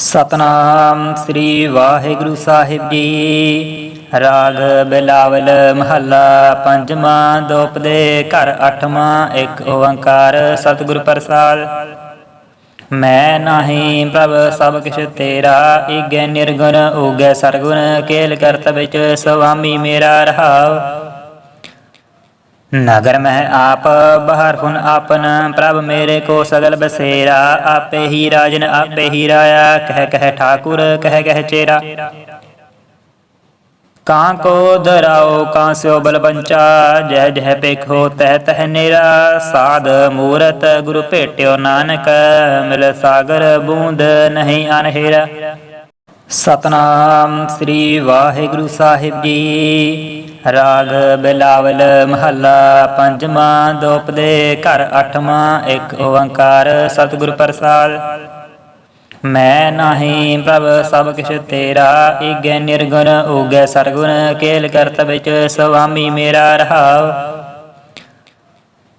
ਸਤਨਾਮ ਸ੍ਰੀ ਵਾਹਿਗੁਰੂ ਸਾਹਿਬ ਜੀ। ਰਾਗ ਬਿਲਾਵਲ ਮਹੱਲਾ ਪੰਜਵਾਂ ਦੋਪਦੇ ਘਰ ਅੱਠਵਾਂ ਇੱਕ ਓੰਕਾਰ ਸਤਿਗੁਰ ਪ੍ਰਸਾਦ। ਮੈਂ ਨਾਹੀ ਪ੍ਰਭ ਸਭ ਕਿਛ ਤੇਰਾ, ਈਗੈ ਨਿਰਗੁਣ, ਊਗੈ ਸਰਗੁਣ, ਕੇਲ ਕਰਤ ਵਿੱਚ ਸੁਆਮੀ ਮੇਰਾ ਰਹਾਉ। ਨਗਰ ਮਹਿ ਆਪ, ਬਾਹਰ ਹੁਨ ਆਪਨ, ਪ੍ਰਭ ਮੇਰੇ ਕੋ ਸਗਲ ਬਸੇਰਾ, ਆਪੇ ਹੀ ਰਾਜਨ ਆਪੇ ਹੀ ਰਾਇਆ, ਕਹਿ ਕਹਿ ਠਾਕੁਰ, ਕਹਿ ਕਹਿ ਚੇਰਾ। ਕਾਂ ਕੋ ਧਰਾਓ, ਕਾਂ ਸਿਓ ਬਲ ਬੰਚਾ ਜਹ ਜਹ ਪੇਖੋ ਤਹ ਤਹ ਨੇਰਾ, ਸਾਧ ਮੂਰਤ ਗੁਰੂ ਭੇਟਿਓ ਨਾਨਕ, ਮਿਲ ਸਾਗਰ ਬੂੰਦ ਨਹੀਂ ਅਨਹੇਰਾ। ਸਤਨਾਮ ਸ੍ਰੀ ਵਾਹਿਗੁਰੂ ਸਾਹਿਬ ਜੀ। ਰਾਗ ਬਿਲਾਵਲ ਮਹੱਲਾ ਪੰਜਵਾਂ ਦੋਪਦੇ ਘਰ ਅੱਠਵਾਂ, ਇੱਕ ਓੰਕਾਰ, ਸਤਿਗੁਰ ਪ੍ਰਸਾਦ। ਮੈਂ ਨਾਹੀ ਪ੍ਰਭ, ਸਭ ਕਿਛ ਤੇਰਾ, ਈਗੈ ਨਿਰਗੁਣ, ਊਗੈ ਸਰਗੁਣ, ਕੇਲ ਕਰਤ ਵਿੱਚ ਸੁਆਮੀ ਮੇਰਾ ਰਹਾਉ।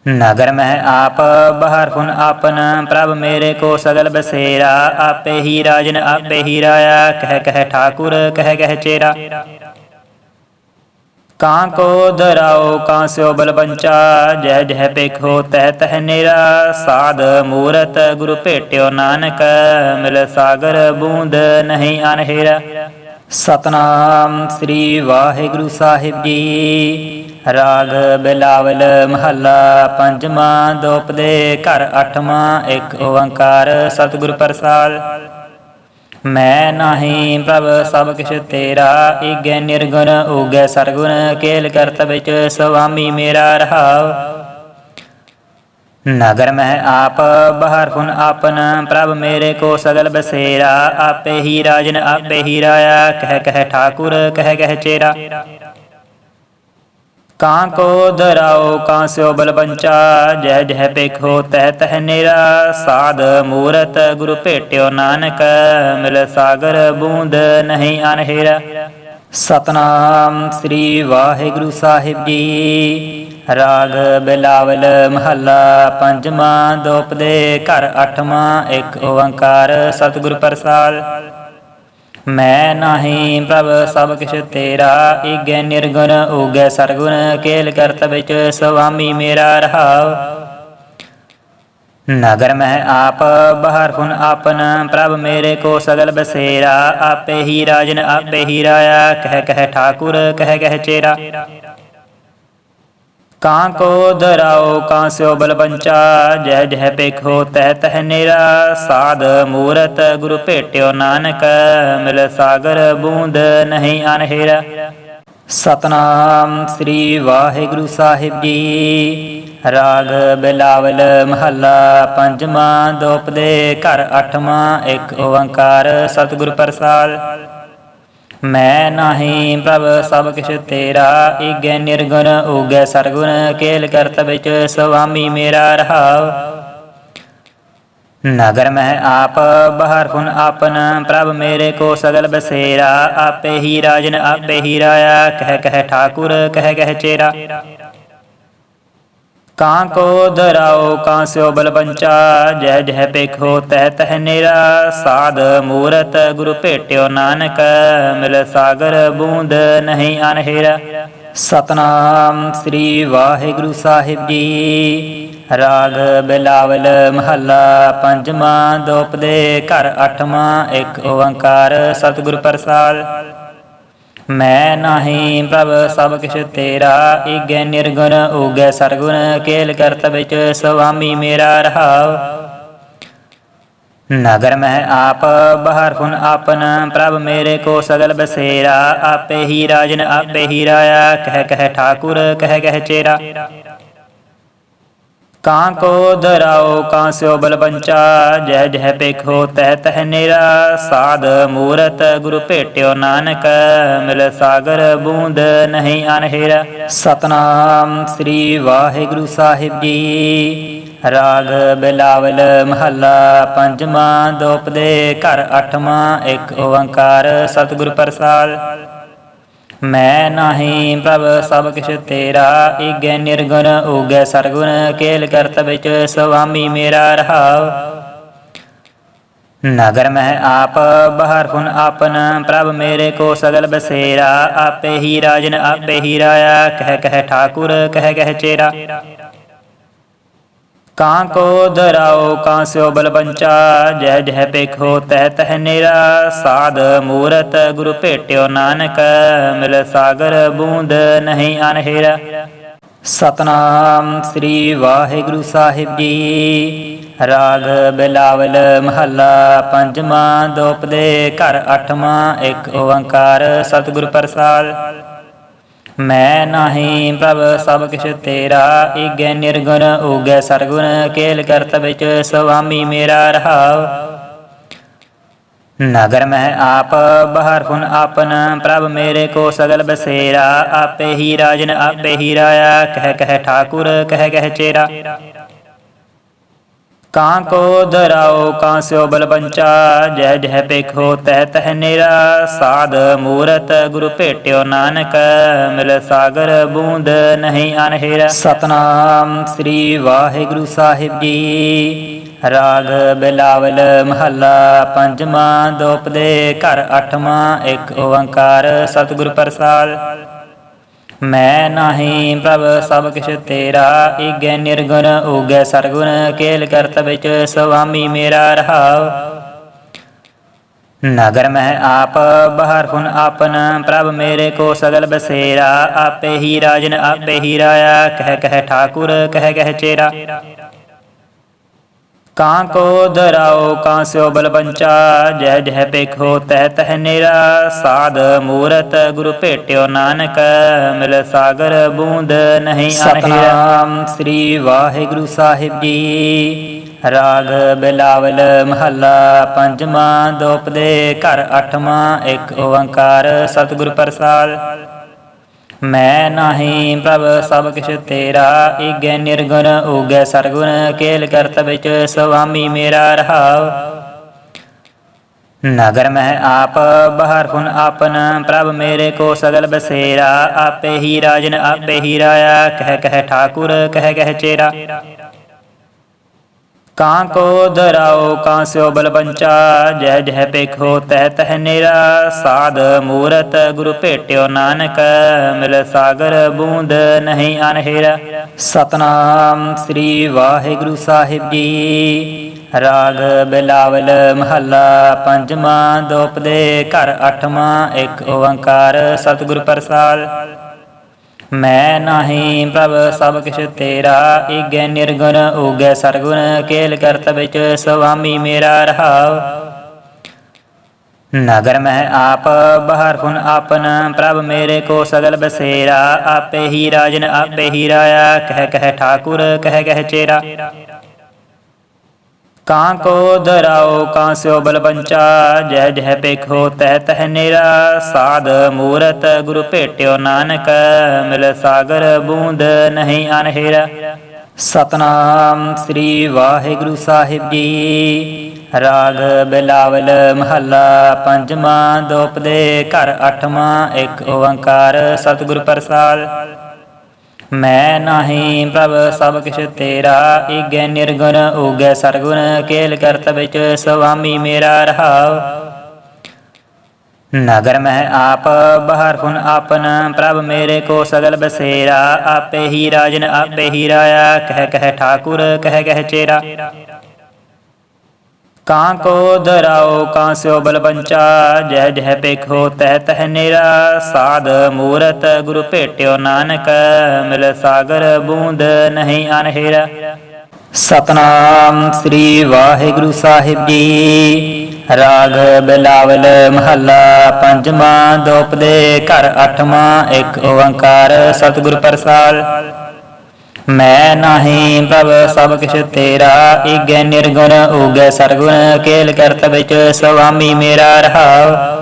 ਨਗਰ ਮੈਂ ਆਪ, ਬਾਹਰ ਹੁਨ ਆਪਨ, ਪ੍ਰਭ ਮੇਰੇ ਕੋ ਸਗਲ ਬਸੇਰਾ, ਆਪੇ ਹੀ ਰਾਜਨ, ਆਪੇ ਹੀ ਰਾਇਆ। ਕਹਿ ਕਹਿ ਠਾਕੁਰ ਕਹਿ ਕਹਿ ਚੇਰਾ। ਕਾਂ ਕੋ ਧਰਾਓ, ਕਾਂ ਸਿਓ ਬਲ ਬੰਚਾ ਜਹ ਜਹ ਪੇਖੋ ਤਹ ਤਹ ਨੇਰਾ, ਸਾਧ ਮੂਰਤ ਗੁਰੂ ਭੇਟਿਓ ਨਾਨਕ, ਮਿਲ ਸਾਗਰ ਬੂੰਦ ਨਹੀਂ ਅਨਹੇਰਾ। ਸਤਨਾਮ ਸ੍ਰੀ ਵਾਹਿਗੁਰੂ ਸਾਹਿਬ ਜੀ। ਰਾਗ ਬਿਲਾਵਲ ਮਹੱਲਾ ਪੰਜਵਾਂ ਦੋਪਦੇ ਘਰ ਅੱਠਵਾਂ, ਇੱਕ ਓੰਕਾਰ ਸਤਿਗੁਰ ਪ੍ਰਸਾਦ। ਮੈਂ ਨਾਹੀ ਪ੍ਰਭ ਸਭ ਕਿਛ ਤੇਰਾ, ਈਗੈ ਨਿਰਗੁਣ, ਊਗੈ ਸਰਗੁਣ, ਕੇਲ ਕਰਤ ਵਿੱਚ ਸੁਆਮੀ ਮੇਰਾ ਰਹਾਉ। ਨਗਰ ਮਹਿ ਆਪ, ਬਹਰ ਹੁਨ ਆਪਨ, ਪ੍ਰਭ ਮੇਰੇ ਕੋ ਸਗਲ ਬਸੇਰਾ, ਆਪੇ ਹੀ ਰਾਜਨ ਆਪੇ ਹੀ ਰਾਇਆ, ਕਹਿ ਕਹਿ ਠਾਕੁਰ, ਕਹਿ ਕਹਿ ਚੇਰਾ। ਕਾਂ ਕੋ ਧਰਾਓ, ਕਾਂ ਸਿਓ ਬਲ ਬੰਚਾ ਜਹ ਜਹ ਪੇਖੋ ਤਹ ਤਹ ਨੇਰਾ, ਸਾਧ ਮੂਰਤ ਗੁਰੂ ਭੇਟਿਓ ਨਾਨਕ, ਮਿਲ ਸਾਗਰ ਬੂੰਦ ਨਹੀਂ ਅਨਹੇਰਾ। ਸਤਨਾਮ ਸ੍ਰੀ ਵਾਹਿਗੁਰੂ ਸਾਹਿਬ ਜੀ। ਰਾਗ ਬਿਲਾਵਲ ਮਹੱਲਾ ਪੰਜਵਾਂ ਦੋਪਦੇ ਘਰ ਅੱਠਵਾਂ, ਇੱਕ ਓੰਕਾਰ ਸਤਿਗੁਰ ਪ੍ਰਸਾਦ। ਮੈਂ ਨਾਹੀ ਪ੍ਰਭ ਸਭ ਕਿਛ ਤੇਰਾ, ਈਗੈ ਨਿਰਗੁਣ, ਊਗੈ ਸਰਗੁਣ, ਕੇਲ ਕਰਤ ਵਿੱਚ ਸੁਆਮੀ ਮੇਰਾ ਰਹਾਉ। ਨਗਰ ਮਹਿ ਆਪ, ਬਾਹਰ ਹੁਨ ਆਪਨ, ਪ੍ਰਭ ਮੇਰੇ ਕੋ ਸਗਲ ਬਸੇਰਾ, ਆਪੇ ਹੀ ਰਾਜਨ, ਆਪੇ ਹੀ ਰਾਇਆ, ਕਹਿ ਕਹਿ ਠਾਕੁਰ, ਕਹਿ ਕਹਿ ਚੇਰਾ। ਕਾਂ ਕੋ ਧਰਾਓ, ਕਾਂ ਸਿਓ ਬਲ ਬੰਚਾ ਜਹ ਪੇਖੋ ਤਹ ਤਹ ਨੇਰਾ, ਸਾਧ ਮੂਰਤ ਗੁਰੂ ਭੇਟਿਓ ਨਾਨਕ, ਮਿਲ ਸਾਗਰ ਬੂੰਦ ਨਹੀਂ ਅਨਹੇਰਾ। ਸਤਨਾਮ ਸ੍ਰੀ ਵਾਹਿਗੁਰੂ ਸਾਹਿਬ ਜੀ। ਰਾਗ ਬਿਲਾਵਲ ਮਹੱਲਾ ਪੰਜਵਾਂ ਦੋਪਦੇ ਘਰ ਅੱਠਵਾਂ, ਇੱਕ ਓੰਕਾਰ ਸਤਿਗੁਰ ਪ੍ਰਸਾਦ। ਮੈਂ ਨਾਹੀ ਪ੍ਰਭ, ਸਭ ਕਿਛ ਤੇਰਾ, ਈਗੈ ਨਿਰਗੁਣ, ਊਗੈ ਸਰਗੁਣ, ਕੇਲ ਕਰਤ ਵਿੱਚ ਸੁਆਮੀ ਮੇਰਾ ਰਹਾਉ। ਨਗਰ ਮੈਂ ਆਪ, ਬਹਰ ਹੁਨ ਆਪਨ, ਪ੍ਰਭ ਮੇਰੇ ਕੋ ਸਗਲ ਬਸੇਰਾ, ਆਪੇ ਹੀ ਰਾਜਨ, ਆਪੇ ਹੀ ਰਾਇਆ ਕਹਿ ਕਹਿ ਠਾਕੁਰ ਕਹਿ ਕਹਿ ਚੇਰਾ। ਕਾਂ ਕੋ ਧਰਾਓ, ਕਾਂ ਸਿਓ ਬਲ ਬੰਚਾ ਜਹ ਜਹ ਪੇਖੋ ਤਹ ਤਹ ਨੇਰਾ, ਸਾਧ ਮੂਰਤ ਗੁਰੂ ਭੇਟਿਓ ਨਾਨਕ, ਮਿਲ ਸਾਗਰ ਬੂੰਦ ਨਹੀਂ ਅਨਹੇਰਾ। ਸਤਨਾਮ ਸ੍ਰੀ ਵਾਹਿਗੁਰੂ ਸਾਹਿਬ ਜੀ। ਰਾਗ ਬਿਲਾਵਲ ਮਹੱਲਾ ਪੰਜਵਾਂ ਦੋਪਦੇ ਘਰ ਅੱਠਵਾਂ, ਇੱਕ ਓੰਕਾਰ, ਸਤਿਗੁਰ ਪ੍ਰਸਾਦ। ਮੈਂ ਨਾਹੀ ਪ੍ਰਭ, ਸਭ ਕਿਛ ਤੇਰਾ। ਈਗੈ ਨਿਰਗੁਣ, ਊਗੈ ਸਰਗੁਣ, ਕੇਲ ਕਰਤ ਵਿੱਚ ਸੁਆਮੀ ਮੇਰਾ ਰਹਾਉ। ਨਗਰ ਮਹਿ ਆਪ, ਬਾਹਰ ਹੁਨ ਆਪਨ, ਪ੍ਰਭ ਮੇਰੇ ਕੋ ਸਗਲ ਬਸੇਰਾ। ਆਪੇ ਹੀ ਰਾਜਨ, ਆਪੇ ਹੀ ਰਾਇਆ। ਕਹਿ ਕਹਿ ਠਾਕੁਰ ਕਹਿ ਕਹਿ ਚੇਰਾ। ਕਾਂ ਕੋ ਧਰਾਓ ਕਾਂ ਸਿਓ ਬਲ ਬੰਚਾ ਜਹ ਜਹ ਪੇਖੋ ਤਹ ਤਹ ਨੇਰਾ, ਸਾਧ ਮੂਰਤ ਗੁਰੂ ਭੇਟਿਓ ਨਾਨਕ, ਮਿਲ ਸਾਗਰ ਬੂੰਦ ਨਹੀਂ ਅਨਹੇਰਾ। ਸਤਨਾਮ ਸ੍ਰੀ ਵਾਹਿਗੁਰੂ ਸਾਹਿਬ ਜੀ। ਰਾਗ ਬਿਲਾਵਲ ਮਹੱਲਾ ਪੰਜਵਾਂ ਦੋਪਦੇ ਘਰ ਅੱਠਵਾਂ, ਇੱਕ ਓੰਕਾਰ, ਸਤਿਗੁਰ ਪ੍ਰਸਾਦ। ਮੈਂ ਨਾਹੀ ਪ੍ਰਭ, ਸਭ ਕਿਛ ਤੇਰਾ, ਈਗੈ ਨਿਰਗੁਣ, ਊਗੈ ਸਰਗੁਣ, ਕੇਲ ਕਰਤ ਵਿੱਚ ਸੁਆਮੀ ਮੇਰਾ ਰਹਾਉ। ਨਗਰ ਮਹਿ ਆਪ, ਬਾਹਰ ਹੁਨ ਆਪਨ, ਪ੍ਰਭ ਮੇਰੇ ਕੋ ਸਗਲ ਬਸੇਰਾ, ਆਪੇ ਹੀ ਰਾਜਨ, ਆਪੇ ਹੀ ਰਾਇਆ। ਕਹਿ ਕਹਿ ਠਾਕੁਰ ਕਹਿ ਕਹਿ ਚੇਰਾ। ਕਾਂ ਕੋ ਧਰਾਓ ਕਾਂ ਸਿਓ ਬਲ ਪੰਚਾ ਜਹ ਜਹ ਪੇਖੋ ਤਹ ਤਹ ਨੇਰਾ, ਸਾਧ ਮੂਰਤ ਗੁਰੂ ਭੇਟਿਓ ਨਾਨਕ, ਮਿਲ ਸਾਗਰ ਬੂੰਦ ਨਹੀਂ ਅਨਹੇਰਾ। ਸਤਨਾਮ ਸ੍ਰੀ ਵਾਹਿਗੁਰੂ ਸਾਹਿਬ ਜੀ। ਰਾਗ ਬਿਲਾਵਲ ਮਹੱਲਾ ਪੰਜਵਾਂ ਦੋਪਦੇ ਘਰ ਅੱਠਵਾਂ, ਇੱਕ ਓੰਕਾਰ, ਸਤਿਗੁਰ ਪ੍ਰਸਾਦ। ਮੈਂ ਨਾਹੀ ਪ੍ਰਭ, ਸਭ ਕਿਛ ਤੇਰਾ। ਈਗੈ ਨਿਰਗੁਣ, ਊਗੈ ਸਰਗੁਣ, ਕੇਲ ਕਰਤ ਵਿੱਚ ਸੁਆਮੀ ਮੇਰਾ ਰਹਾਉ। ਨਗਰ ਮਹਿ ਆਪ, ਬਾਹਰ ਹੁਨ ਆਪਨ, ਪ੍ਰਭ ਮੇਰੇ ਕੋ ਸਗਲ ਬਸੇਰਾ। ਆਪੇ ਹੀ ਰਾਜਨ, ਆਪੇ ਹੀ ਰਾਇਆ। ਕਹਿ ਕਹਿ ਠਾਕੁਰ, ਕਹਿ ਕਹਿ ਚੇਰਾ। ਕਾਂ ਕੋ ਧਰਾਓ ਕਾਂ ਸਿਓ ਬਲ ਪੰਚਾ ਜਹ ਜਹ ਪੇਖੋ ਤਹ ਤਹ ਨੇਰਾ, ਸਾਧ ਮੂਰਤ ਗੁਰੂ ਭੇਟਿਓ ਨਾਨਕ, ਮਿਲ ਸਾਗਰ ਬੂੰਦ ਨਹੀਂ ਅਨਹੇਰਾ। ਸਤਨਾਮ ਸ੍ਰੀ ਵਾਹਿਗੁਰੂ ਸਾਹਿਬ ਜੀ। ਰਾਗ ਬਿਲਾਵਲ ਮਹੱਲਾ, ਪੰਜਵਾਂ ਦੋਪਦੇ ਘਰ ਅੱਠਵਾਂ, ਇੱਕ ਓੰਕਾਰ, ਸਤਿਗੁਰ ਪ੍ਰਸਾਦ। ਮੈਂ ਨਾਹੀ ਪ੍ਰਭ, ਸਭ ਕਿਛ ਤੇਰਾ, ਈਗੈ ਨਿਰਗੁਣ, ਊਗੈ ਸਰਗੁਣ, ਕੇਲ ਕਰਤ ਵਿੱਚ ਸੁਆਮੀ ਮੇਰਾ ਰਹਾਉ। ਨਗਰ ਮਹਿ ਆਪ, ਬਹਰ ਹੁਨ ਆਪਨ, ਪ੍ਰਭ ਮੇਰੇ ਕੋ ਸਗਲ ਬਸੇਰਾ, ਆਪੇ ਹੀ ਰਾਜਨ, ਆਪੇ ਹੀ ਰਾਇਆ। ਕਹਿ ਕਹਿ ਠਾਕੁਰ ਕਹਿ ਕਹਿ ਚੇਰਾ। ਕਾਂ ਕੋ ਧਰਾਓ ਕਾਂ ਸਿਓ ਬਲ ਪੰਚਾ ਜਹ ਜਹ ਪੇਖੋ ਤਹ ਤਹ ਨੇਰਾ ਸਾਧ ਮੂਰਤ ਗੁਰੂ ਭੇਟਿਓ ਨਾਨਕ ਮਿਲ ਸਾਗਰ ਬੂੰਦ ਨਹੀਂ ਅਨਹੇਰਾ ਸ੍ਰੀ ਵਾਹਿਗੁਰੂ ਸਾਹਿਬ ਜੀ ਰਾਗ ਬਿਲਾਵਲ ਮਹੱਲਾ ਪੰਜਵਾਂ ਦੋਪਦੇ ਘਰ ਅੱਠਵਾਂ ਇੱਕ ਓੰਕਾਰ ਸਤਿਗੁਰ ਪ੍ਰਸਾਦ। ਮੈਂ ਨਾਹੀ ਪ੍ਰਭ, ਸਭ ਕਿਛ ਤੇਰਾ, ਈਗੈ ਨਿਰਗੁਣ, ਊਗੈ ਸਰਗੁਣ, ਕੇਲ ਕਰਤ ਵਿੱਚ ਸੁਆਮੀ ਮੇਰਾ ਰਹਾਉ। ਨਗਰ ਮਹਿ ਆਪ, ਬਾਹਰ ਹੁਨ ਆਪਨ, ਪ੍ਰਭ ਮੇਰੇ ਕੋ ਸਗਲ ਬਸੇਰਾ, ਆਪੇ ਹੀ ਰਾਜਨ, ਆਪੇ ਹੀ ਰਾਇਆ। ਕਹਿ ਕਹਿ ਠਾਕੁਰ ਕਹਿ ਕਹਿ ਚੇਰਾ। ਕਾਂ ਕੋ ਧਰਾਓ ਕਾਂ ਸਿਓ ਬਲ ਪੰਚਾ ਜਹ ਜਹ ਪੇਖੋ ਤਹ ਤਹ ਨੇਰਾ, ਸਾਧ ਮੂਰਤ ਗੁਰੂ ਭੇਟਿਓ ਨਾਨਕ, ਮਿਲ ਸਾਗਰ ਬੂੰਦ ਨਹੀਂ ਅਨਹੇਰਾ। ਸਤਨਾਮ ਸ੍ਰੀ ਵਾਹਿਗੁਰੂ ਸਾਹਿਬ ਜੀ। ਰਾਗ ਬਿਲਾਵਲ ਮਹੱਲਾ ਪੰਜਵਾਂ ਦੋਪਦੇ ਘਰ ਅੱਠਵਾਂ, ਇੱਕ ਓੰਕਾਰ ਸਤਿਗੁਰ ਪ੍ਰਸਾਦ। ਮੈਂ ਨਾਹੀ ਪ੍ਰਭ, ਸਭ ਕਿਛ ਤੇਰਾ। ਈਗੈ ਨਿਰਗੁਣ ਊਗੈ ਸਰਗੁਣ, ਕੇਲ ਕਰਤ ਵਿੱਚ ਸੁਆਮੀ ਮੇਰਾ ਰਹਾਉ। ਨਗਰ ਮਹਿ ਆਪ, ਬਹਰ ਹੁਨ ਆਪਨ, ਪ੍ਰਭ ਮੇਰੇ ਕੋ ਸਗਲ ਬਸੇਰਾ। ਆਪੇ ਹੀ ਰਾਜਨ, ਆਪੇ ਹੀ ਰਾਇਆ। ਕਹਿ ਕਹਿ ਠਾਕੁਰ ਕਹਿ ਕਹਿ ਚੇਰਾ। ਕਾਂ ਕੋ ਧਰਾਓ ਕਾਂ ਸਿਓ ਬਲ ਪੰਚਾ ਜਹ ਜਹ ਪੇਖੋ ਤਹ ਤਹ ਨੇਰਾ, ਸਾਧ ਮੂਰਤ ਗੁਰੂ ਭੇਟਿਓ ਨਾਨਕ, ਮਿਲ ਸਾਗਰ ਬੂੰਦ ਨਹੀਂ ਅਨਹੇਰਾ। ਸਤਨਾਮ ਸ੍ਰੀ ਵਾਹਿਗੁਰੂ ਸਾਹਿਬ ਜੀ। ਰਾਗ ਬਿਲਾਵਲ ਮਹੱਲਾ ਪੰਜਵਾਂ ਦੋਪਦੇ ਘਰ ਅੱਠਵਾਂ, ਇੱਕ ਓੰਕਾਰ ਸਤਿਗੁਰ ਪ੍ਰਸਾਦ। ਮੈਂ ਨਾਹੀ ਪ੍ਰਭ, ਸਭ ਕਿਛ ਤੇਰਾ। ਈਗੈ ਨਿਰਗੁਣ ਊਗੈ ਸਰਗੁਣ, ਕੇਲ ਕਰਤ ਵਿੱਚ ਸੁਆਮੀ ਮੇਰਾ ਰਹਾਉ। ਨਗਰ ਮੈਂ ਆਪ, ਬਹਰ ਹੁਨ ਆਪਨ, ਪ੍ਰਭ ਮੇਰੇ ਕੋ ਸਗਲ ਬਸੇਰਾ। ਆਪੇ ਹੀ ਰਾਜਨ, ਆਪੇ ਹੀ ਰਾਇਆ। ਕਹਿ ਕਹਿ ਠਾਕੁਰ ਕਹਿ ਕਹਿ ਚੇਰਾ। ਕਾਂ ਕੋ ਧਰਾਓ ਕਾਂ ਸਿਓ ਬਲ ਜਹ ਜਹ ਪੇਖੋ ਤਹ ਤਹ ਨੇਰਾ, ਸਾਧ ਮੂਰਤ ਗੁਰੂ ਭੇਟਿਓ ਨਾਨਕ, ਮਿਲ ਸਾਗਰ ਬੂੰਦ ਨਹੀਂ ਅਨਹੇਰਾ। ਸਤਨਾਮ ਸ੍ਰੀ ਵਾਹਿਗੁਰੂ ਸਾਹਿਬ ਜੀ। ਰਾਗ ਬਿਲਾਵਲ ਮਹੱਲਾ ਪੰਜਵਾਂ ਦੋਪਦੇ ਘਰ ਅਠਵਾਂ, ਇੱਕ ਓੰਕਾਰ ਸਤਿਗੁਰ ਪ੍ਰਸਾਦ ਮੈਂ ਨਾਹੀ ਪ੍ਰਭ, ਸਭ ਕਿਛ ਤੇਰਾ। ਈਗੈ ਨਿਰਗੁਣ, ਊਗੈ ਸਰਗੁਣ, ਕੇਲ ਕਰਤ ਵਿੱਚ ਸੁਆਮੀ ਮੇਰਾ ਰਹਾਉ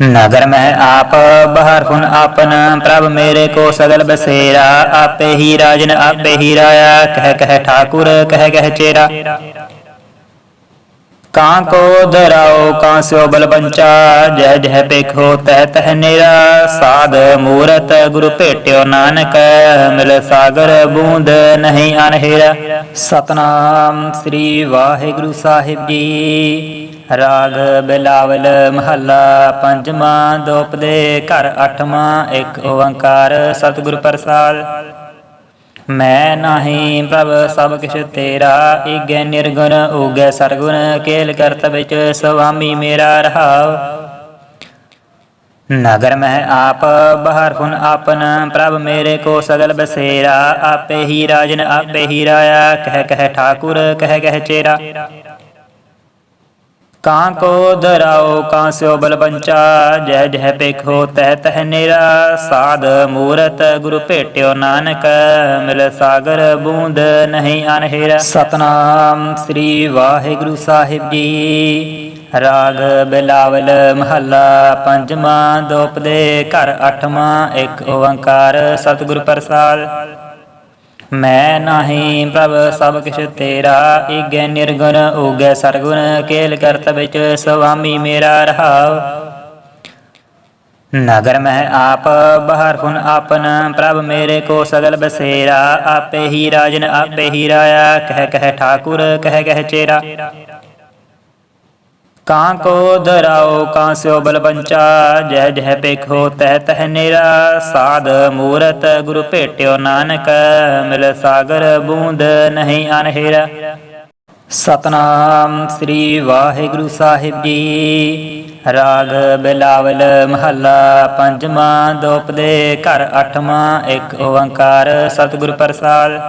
ਨਗਰ ਮੈਂ ਆਪ, ਬਾਹਰ ਹੁਨ ਆਪਨ, ਪ੍ਰਭ ਮੇਰੇ ਕੋ ਸਗਲ ਬਸੇਰਾ। ਆਪੇ ਹੀ ਰਾਜਨ, ਆਪੇ ਹੀ ਰਾਇਆ। ਕਹਿ ਕਹਿ ਠਾਕੁਰ ਕਹਿ ਕਹਿ ਚੇਰਾ। ਕਾਂ ਕੋ ਦਰਾਓ, ਕਾਂ ਸਿਓ ਬਲ ਜਹ ਜਹ ਪੇਖੋ ਤਹ ਤਹ ਨੇਰਾ, ਸਾਧ ਮੂਰਤ ਗੁਰੂ ਭੇਟਿਓ ਨਾਨਕ, ਮਿਲ ਸਾਗਰ ਬੂੰਦ ਨਹੀਂ ਅਨਹੇਰਾ। ਸਤਨਾਮ ਸ੍ਰੀ ਵਾਹਿਗੁਰੂ ਸਾਹਿਬ ਜੀ। ਰਾਗ ਬਿਲਾਵਲ ਮਹੱਲਾ ਪੰਜਵਾਂ ਦੋਪਦੇ ਘਰ ਅੱਠਵਾਂ, ਇੱਕ ਓੰਕਾਰ ਸਤਿਗੁਰ ਪ੍ਰਸਾਦ। ਮੈਂ ਨਾਹੀ ਪ੍ਰਭ ਸਭ ਕਿਛ ਤੇਰਾ, ਈਗੈ ਨਿਰਗੁਣ, ਊਗੈ ਸਰਗੁਣ, ਕੇਲ ਕਰਤ ਵਿੱਚ ਸੁਆਮੀ ਮੇਰਾ ਰਹਾਉ। ਨਗਰ ਮਹਿ ਆਪ, ਬਾਹਰ ਫੁਨ ਆਪਨ, ਪ੍ਰਭ ਮੇਰੇ ਕੋ ਸਗਲ ਬਸੇਰਾ, ਆਪੇ ਹੀ ਰਾਜਨ ਆਪੇ ਹੀ ਰਾਇਆ, ਕਹਿ ਕਹਿ ਠਾਕੁਰ, ਕਹਿ ਕਹਿ ਚੇਰਾ। ਕਾਂ ਕੋ ਦਰਾਓ ਕਾਂ ਸਿਓ ਬਲ ਪੰਚਾ ਜਹ ਪੇਖੋ ਤਹ ਤਹ ਨੇਰਾ, ਸਾਧ ਮੂਰਤ ਗੁਰੂ ਭੇਟਿਓ ਨਾਨਕ, ਮਿਲ ਸਾਗਰ ਬੂੰਦ ਨਹੀਂ ਅਨਹੇਰਾ। ਸਤਨਾਮ ਸ੍ਰੀ ਵਾਹਿਗੁਰੂ ਸਾਹਿਬ ਜੀ। ਰਾਗ ਬਿਲਾਵਲ ਮਹੱਲਾ ਪੰਜਵਾਂ ਦੋਪਦੇ ਘਰ ਅੱਠਵਾਂ, ਇੱਕ ਓੰਕਾਰ, ਸਤਿਗੁਰ ਪ੍ਰਸਾਦ। ਮੈਂ ਨਾਹੀ ਪ੍ਰਭ ਸਭ ਕਿਛ ਤੇਰਾ, ਈਗੈ ਨਿਰਗੁਣ, ਊਗੈ ਸਰਗੁਣ, ਕੇਲ ਕਰਤ ਵਿੱਚ ਸੁਆਮੀ ਮੇਰਾ ਰਹਾਉ। ਨਗਰ ਮਹਿ ਆਪ, ਬਾਹਰ ਫੁਨ ਆਪਨ, ਪ੍ਰਭ ਮੇਰੇ ਕੋ ਸਗਲ ਬਸੇਰਾ, ਆਪੇ ਹੀ ਰਾਜਨ ਆਪੇ ਹੀ ਰਾਇਆ, ਕਹਿ ਕਹਿ ਠਾਕੁਰ, ਕਹਿ ਕਹਿ ਚੇਰਾ। ਕਾਂ ਕੋ ਦਰਾਓ, ਕਾਂ ਸਿਓ ਬਲ ਪੰਚਾ, ਜਹ ਜਹ ਪੇਖੋ ਤਹ ਤਹ ਨੇਰਾ, ਸਾਧ ਮੂਰਤ ਗੁਰੂ ਭੇਟਿਓ ਨਾਨਕ, ਮਿਲ ਸਾਗਰ ਬੂੰਦ ਨਹੀਂ ਅਨਹੇਰਾ। ਸਤਨਾਮ ਸ੍ਰੀ ਵਾਹਿਗੁਰੂ ਸਾਹਿਬ ਜੀ। ਰਾਗ ਬਿਲਾਵਲ ਮਹੱਲਾ ਪੰਜਵਾਂ ਦੋਪਦੇ ਘਰ ਅੱਠਵਾਂ, ਇੱਕ ਓੰਕਾਰ, ਸਤਿਗੁਰ ਪ੍ਰਸਾਦ।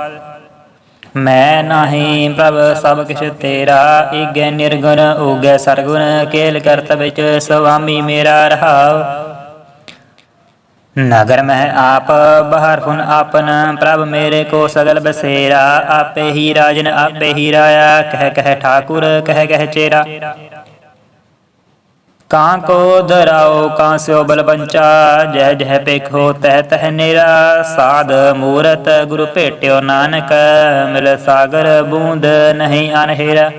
ਮੈਂ ਨਾਹੀ ਪ੍ਰਭ ਸਭ ਕਿਛ ਤੇਰਾ, ਈਗੈ ਨਿਰਗੁਣ, ਊਗੈ ਸਰਗੁਣ, ਕੇਲ ਕਰਤ ਵਿੱਚ ਸੁਆਮੀ ਮੇਰਾ ਰਹਾਉ। ਨਗਰ ਮੈਂ ਆਪ, ਬਹਰ ਫੁਨ ਆਪਨ, ਪ੍ਰਭ ਮੇਰੇ ਕੋ ਸਗਲ ਬਸੇਰਾ, ਆਪੇ ਹੀ ਰਾਜਨ ਆਪੇ ਹੀ ਰਾਇਆ, ਕਹਿ ਕਹਿ ਠਾਕੁਰ, ਕਹਿ ਕਹਿ ਚੇਰਾ। ਕਾਂ ਕੋ ਦਰਾਓ ਕਾਂ ਸਿਓ ਬਲ ਪੰਚਾ ਜਹ ਜਹ ਪੇਖੋ ਤਹ ਤਹ ਨੇਰਾ, ਸਾਧ ਮੂਰਤ ਗੁਰੂ ਭੇਟਿਓ ਨਾਨਕ, ਮਿਲ ਸਾਗਰ ਬੂੰਦ ਨਹੀਂ ਅਨਹੇਰਾ।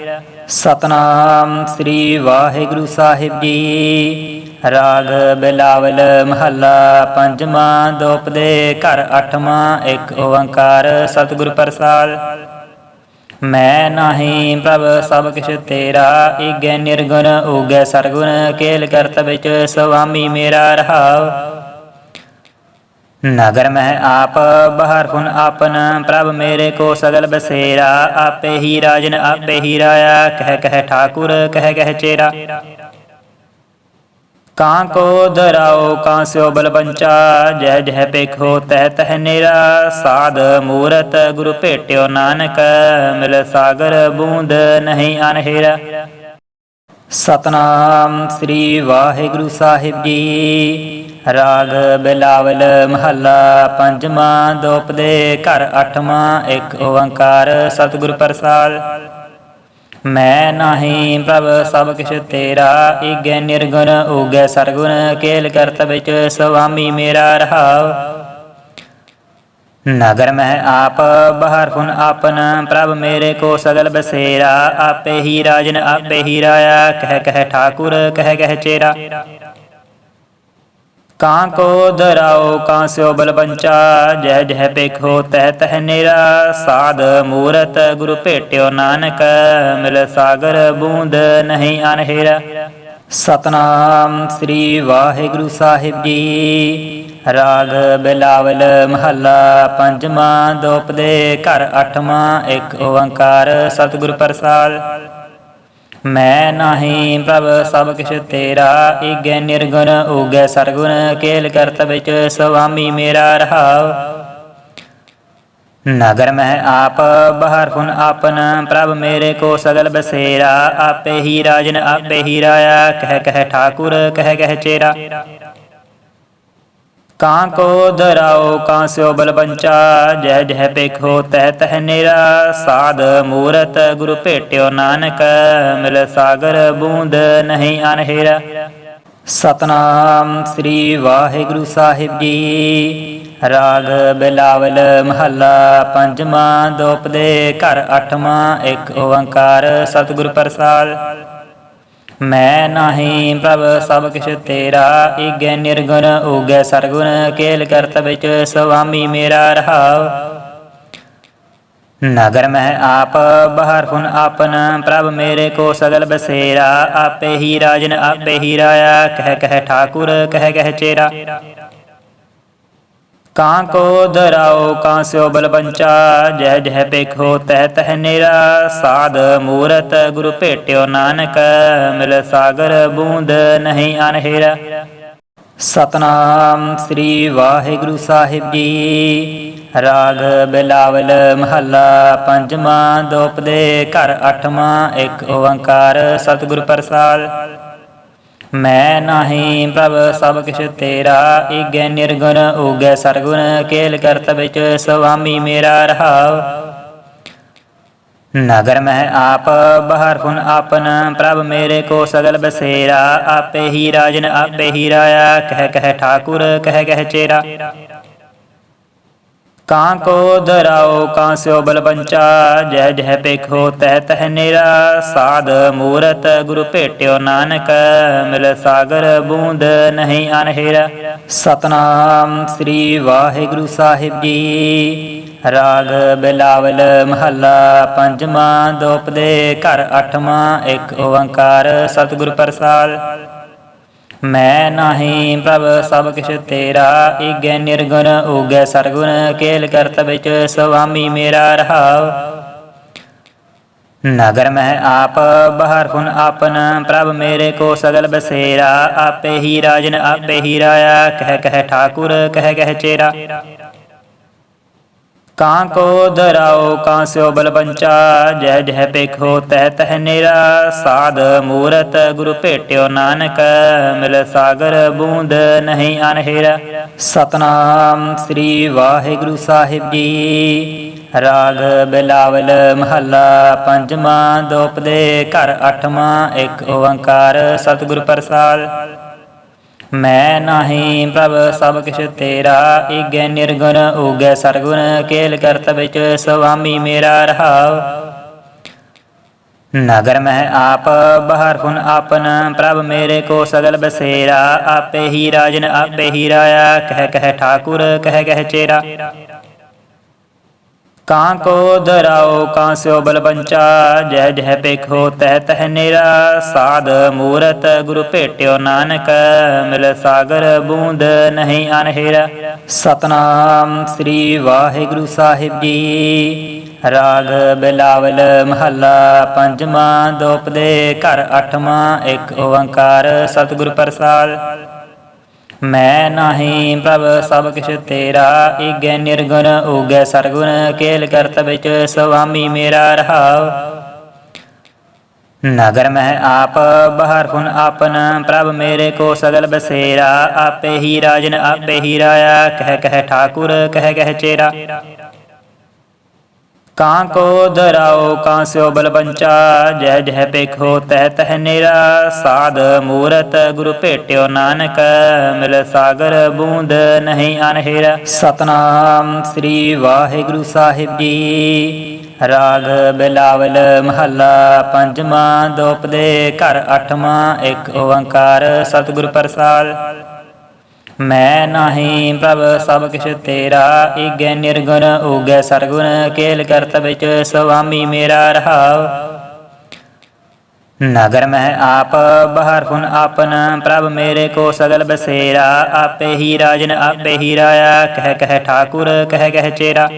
ਸਤਨਾਮ ਸ੍ਰੀ ਵਾਹਿਗੁਰੂ ਸਾਹਿਬ ਜੀ। ਰਾਗ ਬਿਲਾਵਲ ਮਹੱਲਾ ਪੰਜਵਾਂ ਦੋਪਦੇ ਘਰ ਅੱਠਵਾਂ, ਇੱਕ ਓੰਕਾਰ, ਸਤਿਗੁਰ ਪ੍ਰਸਾਦ। ਮੈਂ ਨਾਹੀ ਪ੍ਰਭ ਸਭ ਕਿਛ ਤੇਰਾ, ਈਗੈ ਨਿਰਗੁਣ, ਊਗੈ ਸਰਗੁਣ, ਕੇਲ ਕਰਤ ਵਿੱਚ ਸੁਆਮੀ ਮੇਰਾ ਰਹਾਉ। ਨਗਰ ਮਹਿ ਆਪ, ਬਾਹਰ ਫੁਨ ਆਪਨ, ਪ੍ਰਭ ਮੇਰੇ ਕੋ ਸਗਲ ਬਸੇਰਾ, ਆਪੇ ਹੀ ਰਾਜਨ, ਆਪੇ ਹੀ ਰਾਇਆ, ਕਹਿ ਕਹਿ ਠਾਕੁਰ, ਕਹਿ ਕਹਿ ਚੇਰਾ। ਕਾਂ ਕੋ ਦਰਾਓ, ਕਾਂ ਸਿਓ ਬਲ ਪੰਚਾ ਜਹ ਜਹ ਪੇਖੋ ਤਹ ਤਹ ਨੇਰਾ, ਸਾਧ ਮੂਰਤ ਗੁਰੂ ਭੇਟਿਓ ਨਾਨਕ, ਮਿਲ ਸਾਗਰ ਬੂੰਦ ਨਹੀਂ ਅਨਹੇਰਾ। ਸਤਨਾਮ ਸ੍ਰੀ ਵਾਹਿਗੁਰੂ ਸਾਹਿਬ ਜੀ। ਰਾਗ ਬਿਲਾਵਲ ਮਹੱਲਾ ਪੰਜਵਾਂ ਦੋਪਦੇ ਘਰ ਅੱਠਵਾਂ, ਇੱਕ ਓੰਕਾਰ ਸਤਿਗੁਰ ਪ੍ਰਸਾਦ। ਮੈਂ ਨਾਹੀ ਪ੍ਰਭ, ਸਭ ਕਿਛ ਤੇਰਾ, ਈਗੈ ਨਿਰਗੁਣ, ਊਗੈ ਸਰਗੁਣ, ਕੇਲ ਕਰਤ ਵਿੱਚ ਸੁਆਮੀ ਮੇਰਾ ਰਹਾਉ। ਨਗਰ ਮੈਂ ਆਪ, ਬਹਰ ਫੁਨ ਆਪਨ, ਪ੍ਰਭ ਮੇਰੇ ਕੋ ਸਗਲ ਬਸੇਰਾ, ਆਪੇ ਹੀ ਰਾਜਨ, ਆਪੇ ਹੀ ਰਾਇਆ ਕਹਿ ਕਹਿ ਠਾਕੁਰ ਕਹਿ ਕਹਿ ਚੇਰਾ। ਕਾਂ ਕੋ ਦਰਾਓ ਕਾਂ ਸਿਓ ਬਲ ਪੰਚਾ ਜਹ ਜਹ ਪੇਖੋ ਤਹ ਤਹ ਨੇਰਾ, ਸਾਧ ਮੂਰਤ ਗੁਰੂ ਭੇਟਿਓ ਨਾਨਕ, ਮਿਲ ਸਾਗਰ ਬੂੰਦ ਨਹੀਂ ਅਨਹੇਰਾ। ਸਤਨਾਮ ਸ੍ਰੀ ਵਾਹਿਗੁਰੂ ਸਾਹਿਬ ਜੀ। ਰਾਗ ਬਿਲਾਵਲ ਮਹੱਲਾ ਪੰਜਵਾਂ ਦੋਪਦੇ ਘਰ ਅੱਠਵਾਂ, ਇੱਕ ਓੰਕਾਰ ਸਤਿਗੁਰ ਪ੍ਰਸਾਦ। ਮੈਂ ਨਾਹੀ ਪ੍ਰਭ, ਸਭ ਕਿਛ ਤੇਰਾ, ਈਗੈ ਨਿਰਗੁਣ, ਊਗੈ ਸਰਗੁਣ, ਕੇਲ ਕਰਤ ਵਿੱਚ ਸੁਆਮੀ ਮੇਰਾ ਰਹਾਉ। ਨਗਰ ਮਹਿ ਆਪ, ਬਹਰ ਫੁਨ ਆਪਨ, ਪ੍ਰਭ ਮੇਰੇ ਕੋ ਸਗਲ ਬਸੇਰਾ, ਆਪੇ ਹੀ ਰਾਜਨ, ਆਪੇ ਹੀ ਰਾਇਆ। ਕਹਿ ਕਹਿ ਠਾਕੁਰ ਕਹਿ ਕਹਿ ਚੇਰਾ। ਕਾਂ ਕੋ ਦਰਾਓ, ਕਾਂ ਸਿਓ ਬਲ ਪੰਚਾ ਜਹ ਜਹ ਪੇਖੋ ਤਹ ਤਹ ਨੇਰਾ, ਸਾਧ ਮੂਰਤ ਗੁਰੂ ਭੇਟਿਓ ਨਾਨਕ, ਮਿਲ ਸਾਗਰ ਬੂੰਦ ਨਹੀਂ ਅਨਹੇਰਾ। ਸਤਨਾਮ ਸ੍ਰੀ ਵਾਹਿਗੁਰੂ ਸਾਹਿਬ ਜੀ। ਰਾਗ ਬਿਲਾਵਲ ਮਹੱਲਾ ਪੰਜਵਾਂ ਦੋਪਦੇ ਘਰ ਅੱਠਵਾਂ, ਇੱਕ ਓੰਕਾਰ ਸਤਿਗੁਰ ਪ੍ਰਸਾਦ। ਮੈਂ ਨਾਹੀ ਪ੍ਰਭ ਸਭ ਕਿਛ ਤੇਰਾ, ਈਗੈ ਨਿਰਗੁਣ, ਊਗੈ ਸਰਗੁਣ, ਕੇਲ ਕਰਤ ਵਿੱਚ ਸੁਆਮੀ ਮੇਰਾ ਰਹਾਉ। ਨਗਰ ਮਹਿ ਆਪ, ਬਹਰ ਹੁਨ ਆਪਨ, ਪ੍ਰਭ ਮੇਰੇ ਕੋ ਸਗਲ ਬਸੇਰਾ, ਆਪੇ ਹੀ ਰਾਜਨ ਆਪੇ ਹੀ ਰਾਇਆ, ਕਹਿ ਕਹਿ ਠਾਕੁਰ, ਕਹਿ ਕਹਿ ਚੇਰਾ। ਕਾਂ ਕੋ ਦਰਾਓ ਕਾਂ ਸਿਓ ਬਲ ਪੰਚਾ ਜਹ ਜਹ ਪੇਖੋ ਤਹ ਤਹ ਨੇਰਾ, ਸਾਧ ਮੂਰਤ ਗੁਰੂ ਭੇਟਿਓ ਨਾਨਕ, ਮਿਲ ਸਾਗਰ ਬੂੰਦ ਨਹੀਂ ਅਨਹੇਰਾ। ਸਤਨਾਮ ਸ੍ਰੀ ਵਾਹਿਗੁਰੂ ਸਾਹਿਬ ਜੀ। ਰਾਗ ਬਿਲਾਵਲ ਮਹੱਲਾ ਪੰਜਵਾਂ ਦੋਪਦੇ ਘਰ ਅੱਠਵਾਂ, ਇੱਕ ਓੰਕਾਰ, ਸਤਿਗੁਰ ਪ੍ਰਸਾਦ। ਮੈਂ ਨਾਹੀ ਪ੍ਰਭ ਸਭ ਕਿਛ ਤੇਰਾ, ਈਗੈ ਨਿਰਗੁਣ, ਊਗੈ ਸਰਗੁਣ, ਕੇਲ ਕਰਤ ਵਿੱਚ ਸੁਆਮੀ ਮੇਰਾ ਰਹਾਉ। ਨਗਰ ਮਹਿ ਆਪ, ਬਹਰ ਹੁਨ ਆਪਨ, ਪ੍ਰਭ ਮੇਰੇ ਕੋ ਸਗਲ ਬਸੇਰਾ, ਆਪੇ ਹੀ ਰਾਜਨ, ਆਪੇ ਹੀ ਰਾਇਆ, ਕਹਿ ਕਹਿ ਠਾਕੁਰ, ਕਹਿ ਕਹਿ ਚੇਰਾ। ਕਾਂ ਕੋ ਦਰਾਓ, ਕਾਂ ਸਿਓ ਬਲ ਪੰਚਾ ਜਹ ਜਹ ਪੇਖੋ ਤਹ ਤਹ ਨੇਰਾ, ਸਾਧ ਮੂਰਤ ਗੁਰੂ ਭੇਟਿਓ ਨਾਨਕ, ਮਿਲ ਸਾਗਰ ਬੂੰਦ ਨਹੀਂ ਅਨਹੇਰਾ। ਸਤਨਾਮ ਸ੍ਰੀ ਵਾਹਿਗੁਰੂ ਸਾਹਿਬ ਜੀ। ਰਾਗ ਬਿਲਾਵਲ ਮਹੱਲਾ ਪੰਜਵਾਂ ਦੋਪਦੇ ਘਰ ਅੱਠਵਾਂ, ਇੱਕ ਓੰਕਾਰ ਸਤਿਗੁਰ ਪ੍ਰਸਾਦ। ਮੈਂ ਨਾਹੀ ਪ੍ਰਭ ਸਭ ਕਿਛ ਤੇਰਾ, ਈਗੈ ਨਿਰਗੁਣ, ਊਗੈ ਸਰਗੁਣ, ਕੇਲ ਕਰਤ ਵਿੱਚ ਸੁਆਮੀ ਮੇਰਾ ਰਹਾਉ। ਨਗਰ ਮਹਿ ਆਪ, ਬਹਰ ਹੁਨ ਆਪਨ, ਪ੍ਰਭ ਮੇਰੇ ਕੋ ਸਗਲ ਬਸੇਰਾ, ਆਪੇ ਹੀ ਰਾਜਨ, ਆਪੇ ਹੀ ਰਾਇਆ, ਕਹਿ ਕਹਿ ਠਾਕੁਰ, ਕਹਿ ਕਹਿ ਚੇਰਾ। ਕਾਂ ਕੋ ਦਰਾਓ, ਕਾਂ ਸਿਓ ਬਲ ਪੰਚਾ ਜਹ ਜਹ ਪੇਖੋ ਤਹ ਤਹ ਨੇਰਾ। ਸਾਧ ਮੂਰਤ ਗੁਰੂ ਭੇਟਿਓ ਨਾਨਕ, ਮਿਲ ਸਾਗਰ ਬੂੰਦ ਨਹੀਂ ਅਨਹੇਰਾ। ਸਤਨਾਮ ਸ੍ਰੀ ਵਾਹਿਗੁਰੂ ਸਾਹਿਬ ਜੀ। ਰਾਗ ਬਿਲਾਵਲ ਮਹੱਲਾ ਪੰਜਵਾਂ ਦੋਪਦੇ ਘਰ ਅੱਠਵਾਂ, ਇੱਕ ਓੰਕਾਰ ਸਤਿਗੁਰ ਪ੍ਰਸਾਦ। ਮੈਂ ਨਾਹੀ ਪ੍ਰਭ ਸਭ ਕਿਛ ਤੇਰਾ, ਈਗੈ ਨਿਰਗੁਣ, ਊਗੈ ਸਰਗੁਣ, ਕੇਲ ਕਰਤ ਵਿੱਚ ਸੁਆਮੀ ਮੇਰਾ ਰਹਾਉ। ਨਗਰ ਮਹਿ ਆਪ, ਬਾਹਰ ਹੁਨ ਆਪਨ, ਪ੍ਰਭ ਮੇਰੇ ਕੋ ਸਗਲ ਬਸੇਰਾ, ਆਪੇ ਹੀ ਰਾਜਨ ਆਪੇ ਹੀ ਰਾਇਆ, ਕਹਿ ਕਹਿ ਠਾਕੁਰ, ਕਹਿ ਕਹਿ ਚੇਰਾ। ਕਾਂ ਕੋ ਦਰਾਓ, ਕਾਂ ਸਿਓ ਬਲ ਪੰਚਾ ਜਹ ਜਹ ਪੇਖੋ ਤਹ ਤਹ ਨੇਰਾ, ਸਾਧ ਮੂਰਤ ਗੁਰੂ ਭੇਟਿਓ ਨਾਨਕ, ਮਿਲ ਸਾਗਰ ਬੂੰਦ ਨਹੀਂ ਅਨਹੇਰਾ। ਸਤਨਾਮ ਸ੍ਰੀ ਵਾਹਿਗੁਰੂ ਸਾਹਿਬ ਜੀ। ਰਾਗ ਬਿਲਾਵਲ ਮਹੱਲਾ ਪੰਜਵਾਂ ਦੋਪਦੇ ਘਰ ਅੱਠਵਾਂ, ਇੱਕ ਓੰਕਾਰ, ਸਤਿਗੁਰ ਪ੍ਰਸਾਦ। ਮੈਂ ਨਾਹੀ ਪ੍ਰਭ ਸਭ ਕਿਛ ਤੇਰਾ, ਈਗੈ ਨਿਰਗੁਣ, ਊਗੈ ਸਰਗੁਣ, ਕੇਲ ਕਰਤ ਵਿੱਚ ਸੁਆਮੀ ਮੇਰਾ ਰਹਾਉ। ਨਗਰ ਮਹਿ ਆਪ, ਬਾਹਰ ਹੁਨ ਆਪਨ, ਪ੍ਰਭ ਮੇਰੇ ਕੋ ਸਗਲ ਬਸੇਰਾ, ਆਪੇ ਹੀ ਰਾਜਨ, ਆਪੇ ਹੀ ਰਾਇਆ, ਕਹਿ ਕਹਿ ਠਾਕੁਰ, ਕਹਿ ਕਹਿ ਚੇਰਾ। ਕਾਂ ਕੋ ਦਰਾਓ, ਕਾਂ ਸਿਓ ਬਲ ਪੰਚਾ ਜਹ ਜਹ ਪੇਖੋ ਤਹ ਤਹ ਨੇਰਾ। ਸਾਧ ਮੂਰਤ ਗੁਰੂ ਭੇਟਿਓ ਨਾਨਕ, ਮਿਲ ਸਾਗਰ ਬੂੰਦ ਨਹੀਂ ਅਨਹੇਰਾ। ਸਤਨਾਮ ਸ੍ਰੀ ਵਾਹਿਗੁਰੂ ਸਾਹਿਬ ਜੀ। ਰਾਗ ਬਿਲਾਵਲ ਮਹੱਲਾ ਪੰਜਵਾਂ ਦੋਪਦੇ ਘਰ ਅੱਠਵਾਂ, ਇੱਕ ਓੰਕਾਰ ਸਤਿਗੁਰ ਪ੍ਰਸਾਦ। ਮੈਂ ਨਾਹੀ ਪ੍ਰਭ ਸਭ ਕਿਛ ਤੇਰਾ, ਈਗੈ ਨਿਰਗੁਣ, ਊਗੈ ਸਰਗੁਣ, ਕੇਲ ਕਰਤ ਵਿੱਚ ਸੁਆਮੀ ਮੇਰਾ ਰਹਾਉ। ਨਗਰ ਮਹਿ ਆਪ, ਬਾਹਰ ਹੁਨ ਆਪਨ, ਪ੍ਰਭ ਮੇਰੇ ਕੋ ਸਗਲ ਬਸੇਰਾ, ਆਪੇ ਹੀ ਰਾਜਨ ਆਪੇ ਹੀ ਰਾਇਆ, ਕਹਿ ਕਹਿ ਠਾਕੁਰ, ਕਹਿ ਕਹਿ ਚੇਰਾ।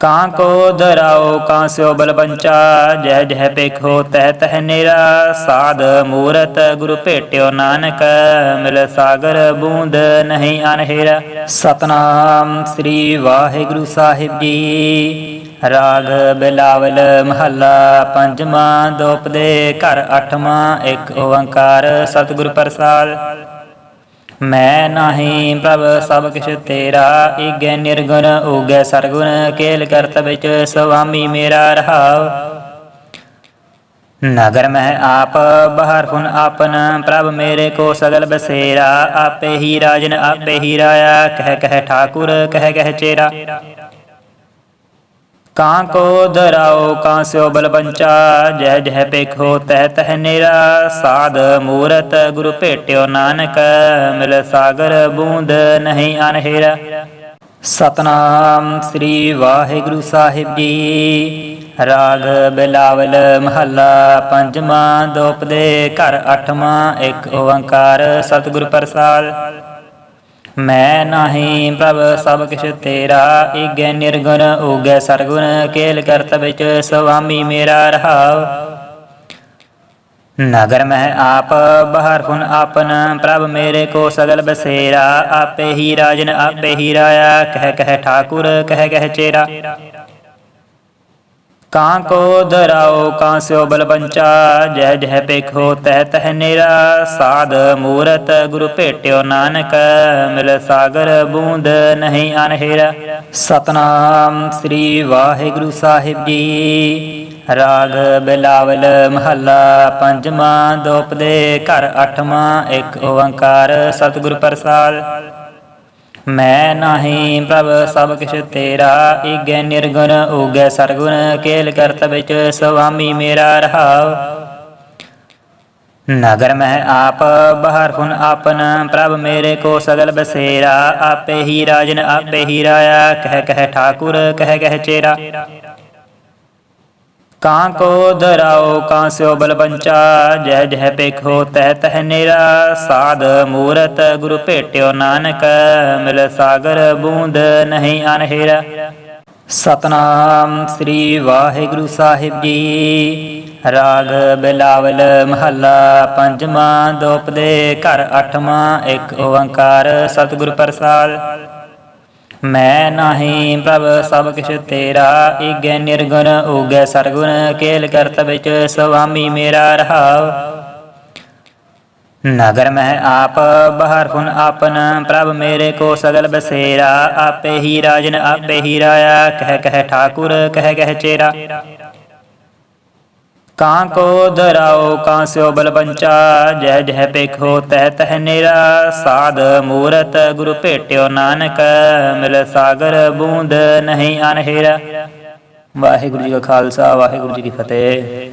ਕਾਂ ਕੋ ਦਰਾਓ, ਕਾਂ ਸਿਓ ਬਲ ਪੰਚਾ ਜਹ ਜਹ ਪੇਖੋ ਤਹ ਤਹ ਨੇਰਾ, ਸਾਧ ਮੂਰਤ ਗੁਰੂ ਭੇਟਿਓ ਨਾਨਕ, ਮਿਲ ਸਾਗਰ ਬੂੰਦ ਨਹੀਂ ਅਨਹੇਰਾ ਸਤਨਾਮ ਸ੍ਰੀ ਵਾਹਿਗੁਰੂ ਸਾਹਿਬ ਜੀ। ਰਾਗ ਬਿਲਾਵਲ ਮਹੱਲਾ ਪੰਜਵਾਂ ਦੋਪਦੇ ਘਰ ਅੱਠਵਾਂ, ਇੱਕ ਓੰਕਾਰ ਸਤਿਗੁਰ ਪ੍ਰਸਾਦ। ਮੈਂ ਨਾਹੀ ਪ੍ਰਭ, ਸਭ ਕਿਛ ਤੇਰਾ, ਈਗੈ ਨਿਰਗੁਣ, ਊਗੈ ਸਰਗੁਣ, ਕੇਲ ਕਰਤ ਵਿੱਚ ਸੁਆਮੀ ਮੇਰਾ ਰਹਾਉ। ਨਗਰ ਮੈਂ ਆਪ, ਬਹਰ ਹੁਨ ਆਪਨ, ਪ੍ਰਭ ਮੇਰੇ ਕੋ ਸਗਲ ਬਸੇਰਾ, ਆਪੇ ਹੀ ਰਾਜਨ, ਆਪੇ ਹੀ ਰਾਇਆ ਕਹਿ ਕਹਿ ਠਾਕੁਰ ਕਹਿ ਕਹਿ ਚੇਰਾ। ਕਾਂ ਕੋ ਧਰਾਓ ਕਾਂ ਸਿਓ ਬਲਬੰਚਾ ਜਹ ਜਹ ਪੇਖੋ ਤਹ ਤਹ ਨੇਰਾ, ਸਾਧ ਮੂਰਤ ਗੁਰੂ ਭੇਟਿਓ ਨਾਨਕ, ਮਿਲ ਸਾਗਰ ਬੂੰਦ ਨਹੀਂ ਅਨਹੇਰਾ। ਸਤਨਾਮ ਸ੍ਰੀ ਵਾਹਿਗੁਰੂ ਸਾਹਿਬ ਜੀ। ਰਾਗ ਬਿਲਾਵਲ ਮਹੱਲਾ ਪੰਜਵਾਂ ਦੋਪਦੇ ਘਰ ਅੱਠਵਾਂ, ਇੱਕ ਓੰਕਾਰ ਸਤਿਗੁਰ ਪ੍ਰਸਾਦ। ਮੈਂ ਨਾਹੀ ਪ੍ਰਭ ਸਭ ਕਿਛ ਤੇਰਾ, ਈਗੈ ਨਿਰਗੁਣ, ਊਗੈ ਸਰਗੁਣ, ਕੇਲ ਕਰਤ ਵਿੱਚ ਸੁਆਮੀ ਮੇਰਾ ਰਹਾਉ। ਨਗਰ ਮਹਿ ਆਪ, ਬਾਹਰ ਫੁਨ ਆਪਨ, ਪ੍ਰਭ ਮੇਰੇ ਕੋ ਸਗਲ ਬਸੇਰਾ, ਆਪੇ ਹੀ ਰਾਜਨ ਆਪੇ ਹੀ ਰਾਇਆ, ਕਹਿ ਕਹਿ ਠਾਕੁਰ, ਕਹਿ ਕਹਿ ਚੇਰਾ। ਕਾਂ ਕੋ ਧਰਾਓ ਕਾਂ ਸਿਓ ਬਲਬੰਚਾ ਜਹ ਜਹ ਪੇਖੋ ਤਹ ਤਹ ਨੇਰਾ, ਸਾਧ ਮੂਰਤ ਗੁਰੂ ਭੇਟਿਓ ਨਾਨਕ, ਮਿਲ ਸਾਗਰ ਬੂੰਦ ਨਹੀਂ ਅਨਹੇਰਾ। ਸਤਨਾਮ ਸ੍ਰੀ ਵਾਹਿਗੁਰੂ ਸਾਹਿਬ ਜੀ। ਰਾਗ ਬਿਲਾਵਲ ਮਹੱਲਾ ਪੰਜਵਾਂ ਦੋਪਦੇ ਘਰ ਅੱਠਵਾਂ, ਇੱਕ ਓੰਕਾਰ ਸਤਿਗੁਰ ਪ੍ਰਸਾਦ। ਮੈਂ ਨਾਹੀ ਪ੍ਰਭ ਸਭ ਕਿਛ ਤੇਰਾ, ਈਗੈ ਨਿਰਗੁਣ, ਊਗੈ ਸਰਗੁਣ, ਕੇਲ ਕਰਤ ਵਿੱਚ ਸੁਆਮੀ ਮੇਰਾ ਰਹਾਉ। ਨਗਰ ਮਹਿ ਆਪ, ਬਾਹਰ ਫੁਨ ਆਪਨ, ਪ੍ਰਭ ਮੇਰੇ ਕੋ ਸਗਲ ਬਸੇਰਾ, ਆਪੇ ਹੀ ਰਾਜਨ ਆਪੇ ਹੀ ਰਾਇਆ, ਕਹਿ ਕਹਿ ਠਾਕੁਰ, ਕਹਿ ਕਹਿ ਚੇਰਾ। ਕਾਂ ਕੋ ਧਰਾਓ, ਕਾਂ ਸਿਓ ਬਲਬੰਚਾ ਜਹ ਜਹ ਪੇਖੋ ਤਹ ਤਹ ਨੇਰਾ, ਸਾਧ ਮੂਰਤ ਗੁਰੂ ਭੇਟਿਓ ਨਾਨਕ, ਮਿਲ ਸਾਗਰ ਬੂੰਦ ਨਹੀਂ ਅਨਹੇਰਾ। ਸਤਨਾਮ ਸ੍ਰੀ ਵਾਹਿਗੁਰੂ ਸਾਹਿਬ ਜੀ। ਰਾਗ ਬਿਲਾਵਲ ਮਹੱਲਾ ਪੰਜਵਾਂ ਦੋਪਦੇ ਘਰ ਅੱਠਵਾਂ, ਇੱਕ ਓੰਕਾਰ, ਸਤਿਗੁਰ ਪ੍ਰਸਾਦ। ਮੈਂ ਨਾਹੀ ਪ੍ਰਭ ਸਭ ਕਿਛ ਤੇਰਾ, ਈਗੈ ਨਿਰਗੁਣ, ਊਗੈ ਸਰਗੁਣ, ਕੇਲ ਕਰਤ ਵਿੱਚ ਸੁਆਮੀ ਮੇਰਾ ਰਹਾਉ। ਨਗਰ ਮੈਂ ਆਪ, ਬਾਹਰ ਫੁਨ ਆਪਨ, ਪ੍ਰਭ ਮੇਰੇ ਕੋ ਸਗਲ ਬਸੇਰਾ, ਆਪੇ ਹੀ ਰਾਜਨ, ਆਪੇ ਹੀ ਰਾਇਆ ਕਹਿ ਕਹਿ ਠਾਕੁਰ ਕਹਿ ਕਹਿ ਚੇਰਾ। ਕਾਂ ਕੋ ਧਰਾਓ, ਕਾਂ ਸਿਓ ਬਲਬੰਚਾ ਜਹ ਜਹ ਪੇਖੋ ਤਹ ਤਹ ਨੇਰਾ, ਸਾਧ ਮੂਰਤ ਗੁਰੂ ਭੇਟਿਓ ਨਾਨਕ, ਮਿਲ ਸਾਗਰ ਬੂੰਦ ਨਹੀਂ ਅਨਹੇਰਾ। ਵਾਹਿਗੁਰੂ ਜੀ ਕਾ ਖਾਲਸਾ, ਵਾਹਿਗੁਰੂ ਜੀ ਕੀ ਫਤਿਹ।